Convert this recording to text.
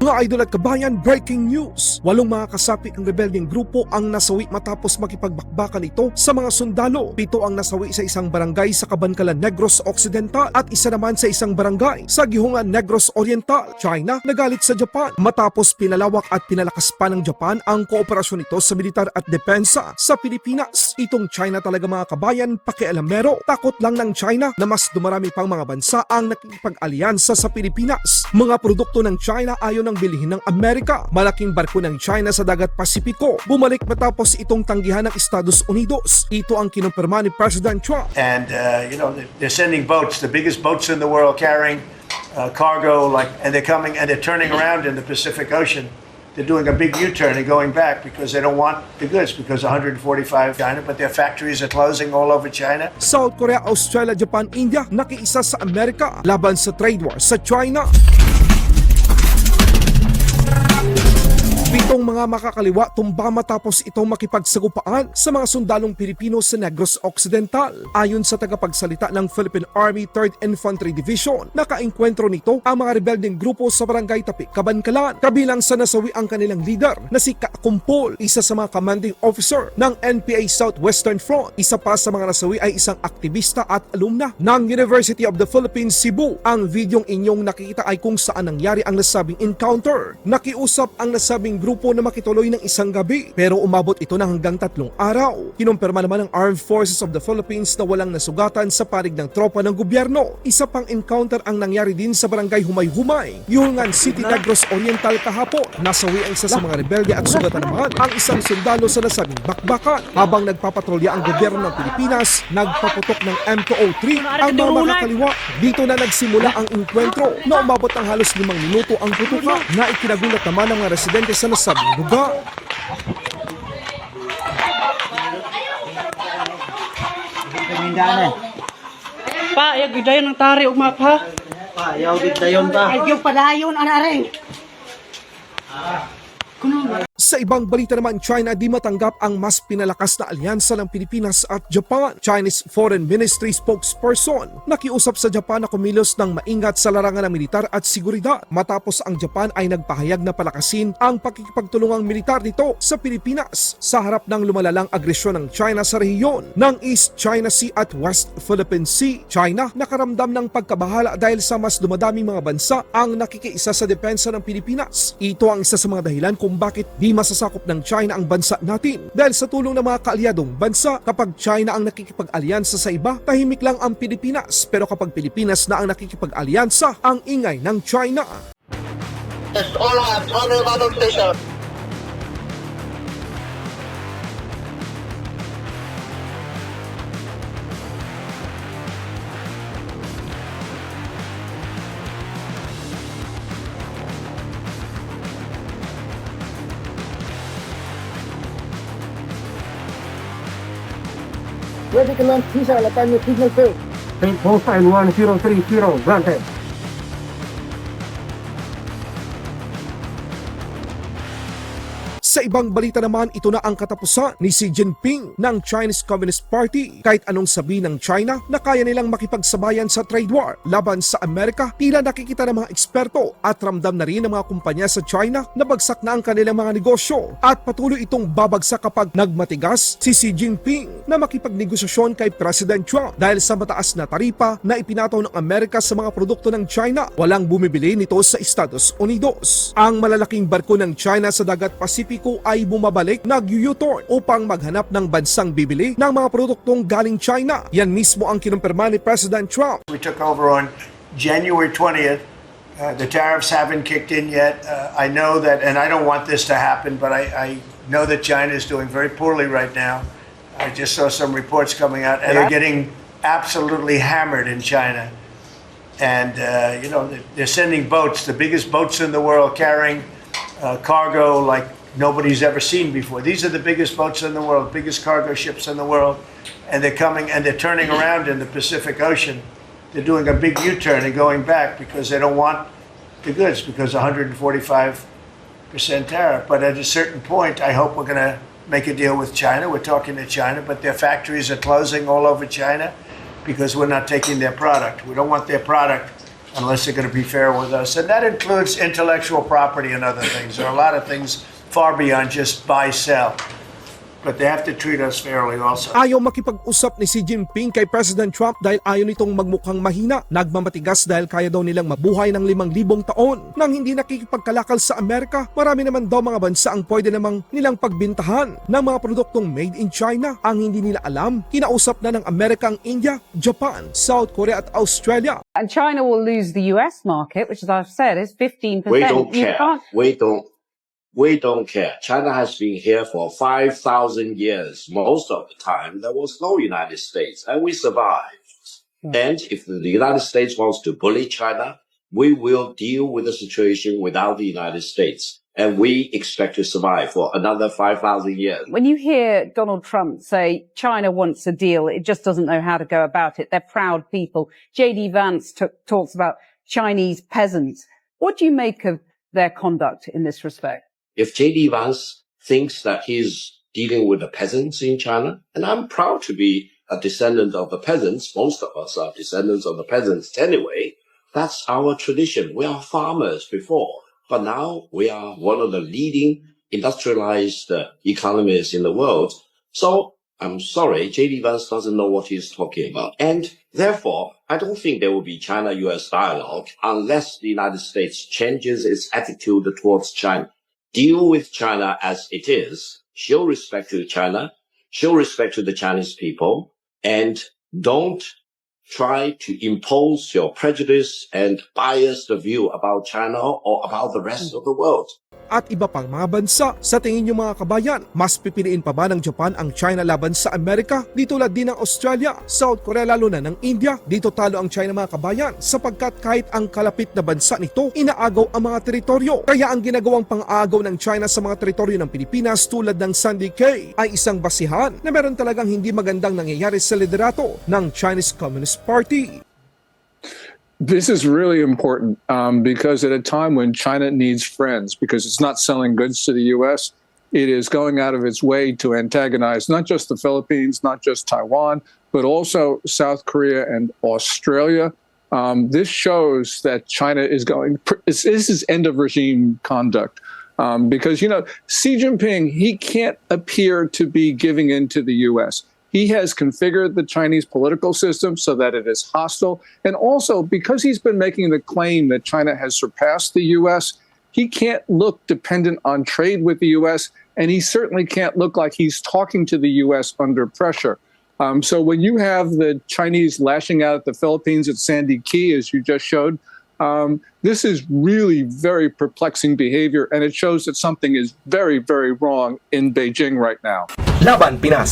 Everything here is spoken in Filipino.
Mga idol at kabayan, breaking news! Walong mga kasapi ang rebelding grupo ang nasawi matapos makipagbakbakan ito sa mga sundalo. Pito ang nasawi sa isang barangay sa Kabankalan Negros Occidental at isa naman sa isang barangay sa Gihungan Negros Oriental. China nagalit sa Japan matapos pinalawak at pinalakas pa ng Japan ang kooperasyon nito sa militar at depensa sa Pilipinas. Itong China talaga mga kabayan, pakialamero. Takot lang ng China na mas dumarami pang mga bansa ang nakikipag-alyansa sa Pilipinas. Mga produkto ng China ayon ng bilihin ng Amerika. Malaking barko ng China sa dagat Pasipiko. Bumalik matapos itong tanggihan ng Estados Unidos. Ito ang kinumpirma ni President Trump. and uh, you know they're sending boats, the biggest boats in the world, carrying uh, cargo. Like, and they're coming and they're turning around in the Pacific Ocean. They're doing a big U-turn and going back because they don't want the goods because 145 China, but their factories are closing all over China. South Korea, Australia, Japan, India nakiisa sa Amerika laban sa trade war sa China. Mga makakaliwa tumba matapos itong makipagsagupaan sa mga sundalong Pilipino sa Negros Occidental. Ayon sa tagapagsalita ng Philippine Army 3rd Infantry Division, nakaengkwentro nito ang mga rebelding grupo sa Barangay Tapi, Kabankalan. Kabilang sa nasawi ang kanilang leader na si Kakumpol, isa sa mga commanding officer ng NPA Southwestern Front. Isa pa sa mga nasawi ay isang aktivista at alumna ng University of the Philippines Cebu. Ang videong inyong nakikita ay kung saan nangyari ang nasabing encounter. Nakiusap ang nasabing grupo na makituloy ng isang gabi pero umabot ito ng hanggang tatlong araw. Kinumpirma naman ng Armed Forces of the Philippines na walang nasugatan sa parig ng tropa ng gobyerno. Isa pang encounter ang nangyari din sa barangay Humay-Humay, Yulngan City, Negros Oriental kahapon. Nasawi ang isa sa mga rebelde at sugatan naman ang isang sundalo sa nasabing bakbakan. Habang nagpapatrolya ang gobyerno ng Pilipinas, nagpaputok ng M203 ang mga makakaliwa. Dito na nagsimula ang enkwentro na umabot ng halos limang minuto ang putuka na ikinagulat naman ng mga residente sa nasabing lugar. Pamindaan eh. Pa, yag dayon ng tari ug mapa. Pa, yaw di dayon ta. Ay yung padayon anaring. Sa ibang balita naman, China di matanggap ang mas pinalakas na alyansa ng Pilipinas at Japan. Chinese Foreign Ministry spokesperson nakiusap sa Japan na kumilos ng maingat sa larangan ng militar at seguridad matapos ang Japan ay nagpahayag na palakasin ang pakikipagtulungang militar nito sa Pilipinas sa harap ng lumalalang agresyon ng China sa rehiyon ng East China Sea at West Philippine Sea. China nakaramdam ng pagkabahala dahil sa mas dumadaming mga bansa ang nakikiisa sa depensa ng Pilipinas. Ito ang isa sa mga dahilan kung bakit di masasakop ng China ang bansa natin. Dahil sa tulong ng mga kaalyadong bansa, kapag China ang nakikipag-alyansa sa iba, tahimik lang ang Pilipinas. Pero kapag Pilipinas na ang nakikipag-alyansa, ang ingay ng China. Test all hands, on the battle station. Ready Command at Charlie, Nathaniel Signal 2. St. Paul Sign 10330, Brunton. Sa ibang balita naman, ito na ang katapusan ni Xi Jinping ng Chinese Communist Party. Kahit anong sabi ng China na kaya nilang makipagsabayan sa trade war laban sa Amerika, tila nakikita ng mga eksperto at ramdam na rin ng mga kumpanya sa China na bagsak na ang kanilang mga negosyo at patuloy itong babagsak kapag nagmatigas si Xi Jinping na makipagnegosasyon kay President Trump dahil sa mataas na taripa na ipinataw ng Amerika sa mga produkto ng China. Walang bumibili nito sa Estados Unidos. Ang malalaking barko ng China sa dagat Pasipiko ay bumabalik nag-U-turn upang maghanap ng bansang bibili ng mga produktong galing China. Yan mismo ang kinumpirma ni President Trump. We took over on January 20th. Uh, the tariffs haven't kicked in yet. Uh, I know that, and I don't want this to happen, but I, I know that China is doing very poorly right now. I just saw some reports coming out, and they're getting absolutely hammered in China. And, uh, you know, they're sending boats, the biggest boats in the world, carrying uh, cargo like nobody's ever seen before. These are the biggest boats in the world, biggest cargo ships in the world. And they're coming and they're turning around in the Pacific Ocean. They're doing a big U-turn and going back because they don't want the goods because 145% tariff. But at a certain point, I hope we're going to make a deal with China. We're talking to China, but their factories are closing all over China because we're not taking their product. We don't want their product unless they're going to be fair with us. And that includes intellectual property and other things. There are a lot of things far beyond just buy, sell. But they have to treat us fairly also. Ayaw makipag-usap ni Xi Jinping kay President Trump dahil ayaw nitong magmukhang mahina. Nagmamatigas dahil kaya daw nilang mabuhay ng limang libong taon. Nang hindi nakikipagkalakal sa Amerika, marami naman daw mga bansa ang pwede namang nilang pagbintahan ng mga produktong made in China. Ang hindi nila alam, kinausap na ng Amerika ang India, Japan, South Korea at Australia. And China will lose the US market, which, as I've said, is 15%. We don't care. We don't. We don't care. China has been here for 5,000 years. Most of the time, there was no United States and we survived. Hmm. And if the United States wants to bully China, we will deal with the situation without the United States. And we expect to survive for another 5,000 years. When you hear Donald Trump say China wants a deal, it just doesn't know how to go about it. They're proud people. JD Vance t- talks about Chinese peasants. What do you make of their conduct in this respect? If JD Vance thinks that he's dealing with the peasants in China, and I'm proud to be a descendant of the peasants, most of us are descendants of the peasants anyway, that's our tradition. We are farmers before, but now we are one of the leading industrialized uh, economies in the world. So I'm sorry, JD Vance doesn't know what he's talking about. And therefore, I don't think there will be China-US dialogue unless the United States changes its attitude towards China deal with China as it is, show respect to China, show respect to the Chinese people, and don't try to impose your prejudice and biased view about China or about the rest of the world. At iba pang mga bansa. Sa tingin niyo mga kabayan, mas pipiliin pa ba ng Japan ang China laban sa Amerika? Di tulad din ng Australia, South Korea lalo na ng India. Dito talo ang China mga kabayan sapagkat kahit ang kalapit na bansa nito, inaagaw ang mga teritoryo. Kaya ang ginagawang pang-aagaw ng China sa mga teritoryo ng Pilipinas tulad ng Sandy Cay ay isang basihan na meron talagang hindi magandang nangyayari sa liderato ng Chinese Communist Party. This is really important um, because at a time when China needs friends, because it's not selling goods to the U.S., it is going out of its way to antagonize not just the Philippines, not just Taiwan, but also South Korea and Australia. Um, this shows that China is going, this is end of regime conduct. Um, because, you know, Xi Jinping, he can't appear to be giving in to the U.S. He has configured the Chinese political system so that it is hostile. And also, because he's been making the claim that China has surpassed the U.S., he can't look dependent on trade with the U.S., and he certainly can't look like he's talking to the U.S. under pressure. Um, so when you have the Chinese lashing out at the Philippines at Sandy Key, as you just showed, um, this is really very perplexing behavior, and it shows that something is very, very wrong in Beijing right now. Laban Pinas